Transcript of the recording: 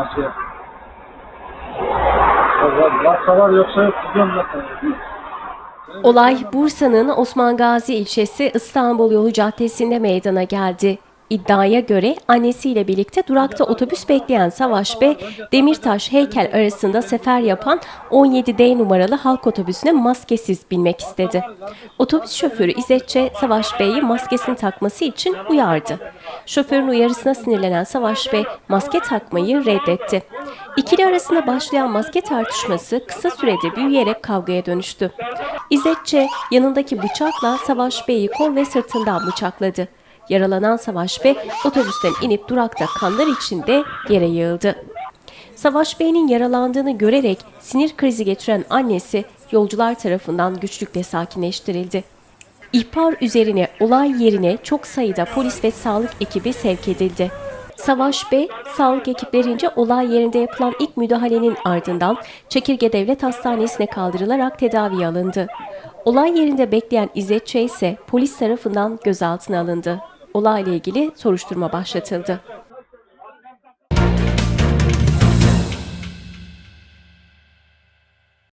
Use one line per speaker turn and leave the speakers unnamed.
Nasıl ya? Var, varsa var yoksa yok.
Olay Bursa'nın Osman Gazi ilçesi İstanbul Yolu Caddesi'nde meydana geldi. İddiaya göre annesiyle birlikte durakta otobüs bekleyen Savaş Bey, Demirtaş heykel arasında sefer yapan 17D numaralı halk otobüsüne maskesiz binmek istedi. Otobüs şoförü İzzetçe Savaş Bey'i maskesini takması için uyardı. Şoförün uyarısına sinirlenen Savaş Bey maske takmayı reddetti. İkili arasında başlayan maske tartışması kısa sürede büyüyerek kavgaya dönüştü. İzzetçe yanındaki bıçakla Savaş Bey'i kol ve sırtından bıçakladı. Yaralanan Savaş Bey otobüsten inip durakta kanlar içinde yere yığıldı. Savaş Bey'in yaralandığını görerek sinir krizi geçiren annesi yolcular tarafından güçlükle sakinleştirildi. İhbar üzerine olay yerine çok sayıda polis ve sağlık ekibi sevk edildi. Savaş Bey, sağlık ekiplerince olay yerinde yapılan ilk müdahalenin ardından Çekirge Devlet Hastanesi'ne kaldırılarak tedaviye alındı. Olay yerinde bekleyen İzzet Ç ise polis tarafından gözaltına alındı. Olayla ilgili soruşturma başlatıldı.